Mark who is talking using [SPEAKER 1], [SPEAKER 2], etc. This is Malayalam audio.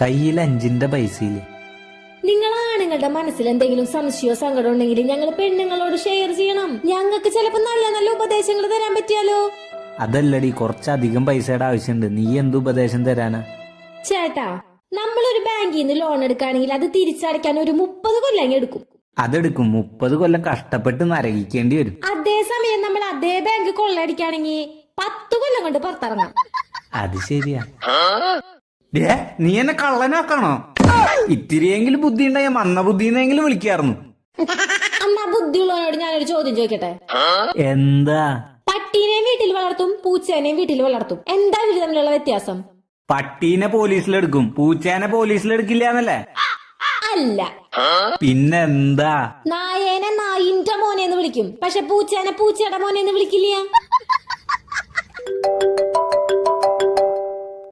[SPEAKER 1] കയ്യിൽ അഞ്ചിന്റെ പൈസയിൽ
[SPEAKER 2] നിങ്ങൾ ആണുങ്ങളുടെ മനസ്സിൽ എന്തെങ്കിലും സംശയമോ സങ്കടം ഉണ്ടെങ്കിൽ ഞങ്ങൾ പെണ്ണുങ്ങളോട് ഷെയർ ചെയ്യണം. ഞങ്ങൾക്ക് ചിലപ്പോ നല്ല നല്ല ഉപദേശങ്ങൾ തരാൻ പറ്റിയാലോ?
[SPEAKER 1] അതല്ലടി കുറച്ചധികം പൈസയുടെ ആവശ്യമുണ്ട്. നീ എന്ത് ഉപദേശം തരാനാ?
[SPEAKER 2] ചേട്ടാ നമ്മളൊരു ബാങ്കിൽ നിന്ന് ലോൺ എടുക്കുകയാണെങ്കിൽ അത് തിരിച്ചടയ്ക്കാൻ ഒരു മുപ്പത് കൊല്ലം എടുക്കും.
[SPEAKER 1] അതെടുക്കും. മുപ്പത് കൊല്ലം കഷ്ടപ്പെട്ട് നരകിക്കേണ്ടി വരും.
[SPEAKER 2] അതേസമയം നമ്മൾ അതേ ബാങ്ക് കൊള്ളയടിക്കുകയാണെങ്കിൽ പത്ത് കൊല്ലം കൊണ്ട് പുറത്തിറങ്ങാം.
[SPEAKER 1] അത് ശരിയാ. ഡേ നീ എന്നെ കള്ളനാക്കണോ? ഇത്തിരിയെങ്കിലും ബുദ്ധി ഉണ്ടായ മന്ന ബുദ്ധിന്നെങ്കിലും വിളിക്കായിരുന്നു.
[SPEAKER 2] അന്നാ ബുദ്ധിയുള്ളവനോട് ഞാനൊരു ചോദ്യം ചോദിക്കട്ടെ?
[SPEAKER 1] എന്താ?
[SPEAKER 2] പട്ടീനെയും വീട്ടിൽ വളർത്തും പൂച്ചേനെയും വീട്ടിൽ വളർത്തും. എന്താ ഇവർ തമ്മിലുള്ള വ്യത്യാസം?
[SPEAKER 1] പട്ടീനെ പോലീസിലെടുക്കും പൂച്ചേനെ പോലീസിലെടുക്കില്ല എന്നല്ലേ
[SPEAKER 2] അല്ല.
[SPEAKER 1] പിന്നെന്താ?
[SPEAKER 2] നായേനെ നായിന്റെ മോനെ എന്ന് വിളിക്കും പക്ഷെ പൂച്ചേനെ പൂച്ചയുടെ മോനെ എന്ന് വിളിക്കില്ല.